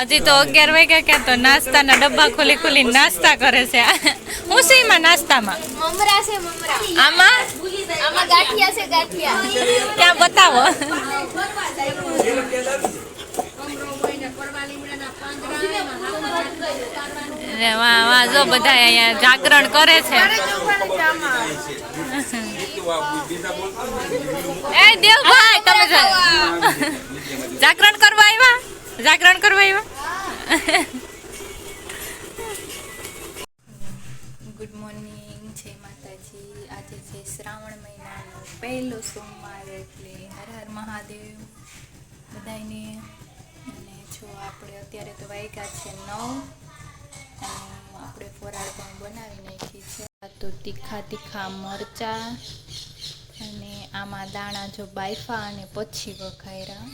હજી તો અગિયાર વાગ્યા ક્યાં તો નાસ્તાના ડબ્બા ખોલી ખોલી નાસ્તા કરે છે. હું છે એમાં નાસ્તામાં? મમરા છે મમરા. આમાં? આમાં ગાંઠિયા છે ગાંઠિયા. ક્યાં બતાવો. વાહ વાહ જો બધા અહીંયા જાગરણ કરે છે. એ દેવભાઈ તમે જાગરણ કરવા આવ્યા? જાગરણ કરવા આવ્યા? ગુડ મોર્નિંગ જય માતાજી. આજે છે શ્રાવણ મહિનાનો પહેલો સોમવાર એટલે હર હર મહાદેવ બધાને અને જો આપણે અત્યારે તો વાગ્યા છે નવ, અને આપણે ફરાળ પણ બનાવી નાખી છે. તો તીખા તીખા મરચા અને આમાં દાણા જો બાયફા અને પછી વઘાર્યા.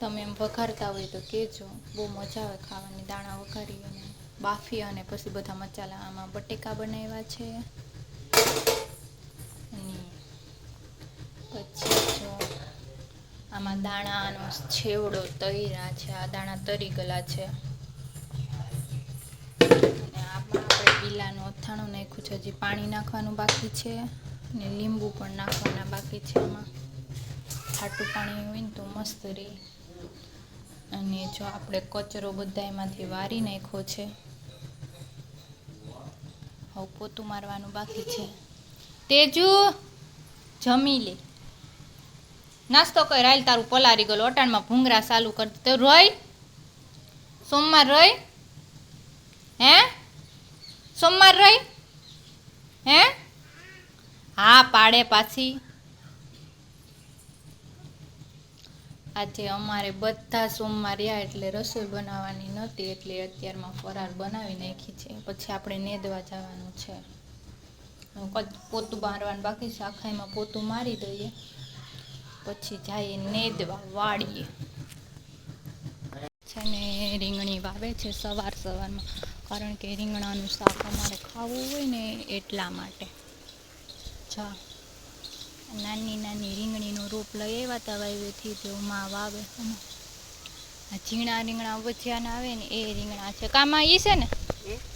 તમે એમ વઘારતા હોય તો કહેજો. બહુ મજા આવે ખાવાની. દાણા વઘારી અને બાફી અને પછી બધા મસાલા આમાં બટેકા બનાવ્યા છે. પછી જો આમાં દાણાનો છેવડો તૈરા છે. આ દાણા તરી ગયેલા છે. અને આમાં આપણે લીલાનું અથાણું નાખ્યું છે. હજી પાણી નાખવાનું બાકી છે. અને લીંબુ પણ નાખવાના બાકી છે આમાં. ખાટું પાણી હોય ને તો મસ્ત રહે. અને જો આપણે કચરો બધા એમાંથી વારી નાખ્યો છે. હવે પોતું મારવાનું બાકી છે. તેજુ, જમી લે. નાસ્તો કર રાયલ તારું પલારી ગયેલું, અટાણમાં ભૂંગરા ચાલુ કરી. તો રોય? સોમવાર રોય? હે? સોમવાર રોય? હે? હા, પાડે પાછી. આજે અમારે બધા સોમવાર રહ્યા એટલે રસોઈ બનાવવાની નહોતી, એટલે અત્યારમાં ફરાર બનાવી નાખી છે. પછી આપણે નેદવા જવાનું છે. પોતું મારવાનું બાકી છે આખાઈમાં પોતું મારી દઈએ. પછી જઈએ નેદવા વાળીએ છે ને, રીંગણી વાવે છે સવાર સવારમાં. કારણ કે રીંગણાનું શાક અમારે ખાવું હોય ને એટલા માટે. જા. નાની નાની રીંગણીનો રોપ લઈ આવ્યા હતા વાવેથી તો માં વાવે. અને આ ઝીણા રીંગણા વચ્ચાના આવે ને એ રીંગણા છે. કામાં એ છે ને?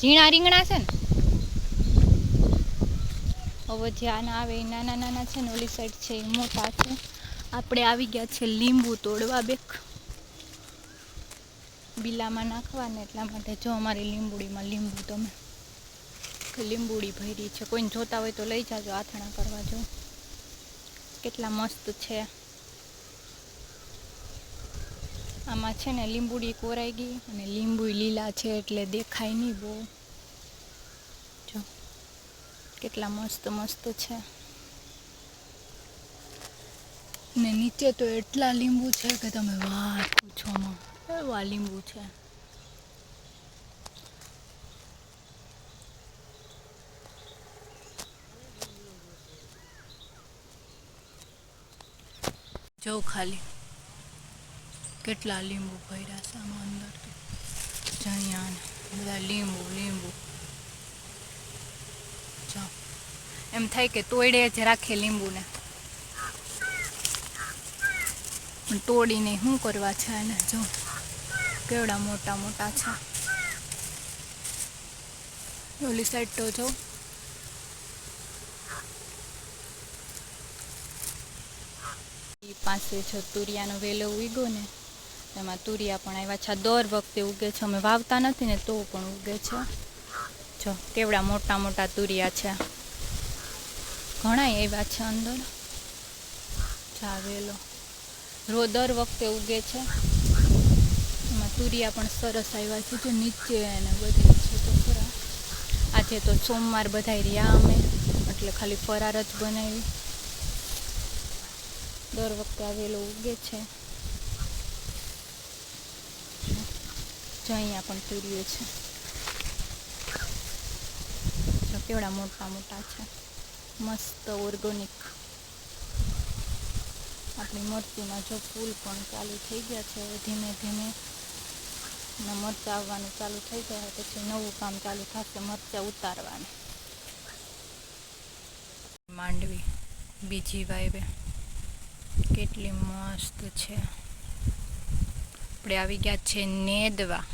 ઝીણા રીંગણા છે ને? વચ્ચાના આવે નાના નાના છે ને ઓલી સાઈડ છે એ મોટા છે. આપણે આવી ગયા છે લીંબુ તોડવા બેક. બિલામાં નાખવાને એટલા માટે જો અમારી લીંબુડીમાં લીંબુ તમે. લીંબુડી ભરી છે. કોઈને જોતા હોય તો લઈ જાજો આથણા કરવા જો. કેટલા મસ્ત છે. આમાં છે ને લીંબુડી કોરાઈ ગઈ અને લીંબુ લીલા છે એટલે દેખાય નહીં બહુ. જો, કેટલા મસ્ત મસ્ત છે. ને નીચે તો એટલા લીંબુ છે કે તમે વાત પૂછો માં એવા લીંબુ છે? જો ખાલી. કેટલા લીંબુ ભર્યા છે આમાં અંદર તો જણિયા બધા લીંબુ લીંબુ. જો એમ થાય કે તોડે જ રાખે લીંબુને. તોડીને શું કરવા છે એને જો. કેવડા મોટા મોટા છે. ઓલી સાઈડ તો જો. ઈ પાસે જો તુરિયાનો વેલો ઉગ્યો ને, એમાં તુરિયા પણ આવ્યા છે. દર વખતે ઉગે છે. અમે વાવતા નથી ને તો પણ ઉગે છે. જો, કેવડા મોટા મોટા તુરિયા છે. ઘણા આવ્યા છે અંદર. જા વેલો. રો દર વખતે ઉગે છે. એમાં તુરિયા પણ સરસ આવ્યા છે. જો નીચે અને બધી છે તો ખરા. આજે તો સોમવાર બધાય રહ્યા અમે. એટલે ખાલી ફરાર જ બનાવી. દર વખતે આવેલો ઉગે છે. જો અહીંયા પણ તુરીઓ છે. જો કેવડા મોટા મોટા છે. મસ્ત ઓર્ગોનિક આપણી મરચીમાં જો ફૂલ પણ ચાલુ થઈ ગયા છે. હવે ધીમે ધીમે મરચાં આવવાનું ચાલુ થઈ ગયા પછી નવું કામ ચાલુ થશે મરચાં ઉતારવાનું. માંડવી. બીજી વાયવે. કેટલી મસ્ત છે. આપણે આવી ગયા છે નેદવા.